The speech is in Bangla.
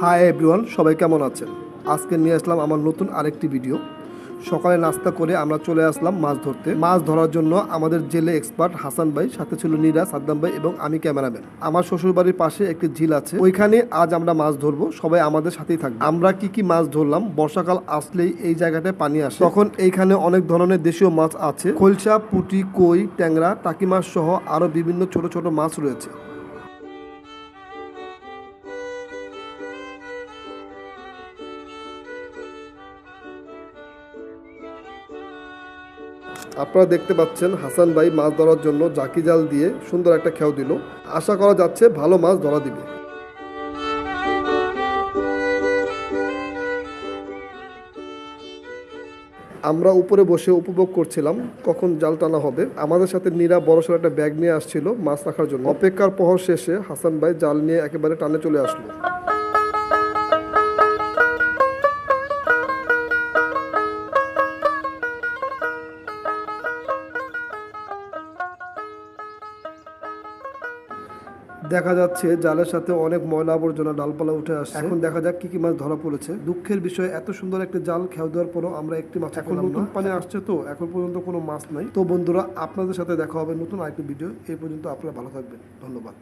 হাই এভরিওয়ান, সবাই কেমন আছেন? আজকে নিয়ে আসলাম আমার নতুন আরেকটি ভিডিও। সকালে নাস্তা করে আমরা চলে আসলাম মাছ ধরতে। মাছ ধরার জন্য আমাদের জেলে এক্সপার্ট হাসান ভাই, সাথে ছিল নীরা, সাদ্দাম ভাই এবং আমি ক্যামেরাম্যান। আমার শ্বশুর বাড়ির পাশে একটি ঝিল আছে। ওইখানে আজ আমরা মাছ ধরবো। সবাই আমাদের সাথেই থাকবে। আমরা কি কি মাছ ধরলাম? বর্ষাকাল আসলেই এই জায়গাটায় পানি আসে। তখন এইখানে অনেক ধরনের দেশীয় মাছ আছে। খোলসা, পুঁটি, কই, ট্যাংরা, টাকি মাছ সহ আরও বিভিন্ন ছোট ছোট মাছ রয়েছে। আপনারা দেখতে পাচ্ছেন হাসান ভাই মাছ ধরার জন্য জাকি জাল দিয়ে সুন্দর একটা খেয়াও দিল। আশা করা যাচ্ছে ভালো মাছ ধরা দিবে। আমরা উপরে বসে উপভোগ করছিলাম কখন জাল টানা হবে। আমাদের সাথে নীরা বড়সড় একটা ব্যাগ নিয়ে আসছিল মাছ রাখার জন্য। অপেক্ষার প্রহর শেষে হাসান ভাই জাল নিয়ে একেবারে টানে চলে আসলো। দেখা যাচ্ছে জালের সাথে অনেক ময়লা আবর্জনা ডালপালা উঠে আসছে। এখন দেখা যাক কি কি মাছ ধরা পড়েছে। দুঃখের বিষয় এত সুন্দর একটা জাল খেয়াল দেওয়ার পরও আমরা একটি মাছ এখন নতুন পানি আসছে তো এখন পর্যন্ত কোনো মাছ নাই। তো বন্ধুরা আপনাদের সাথে দেখা হবে নতুন আরেকটি ভিডিও। এই পর্যন্ত আপনারা ভালো থাকবেন। ধন্যবাদ।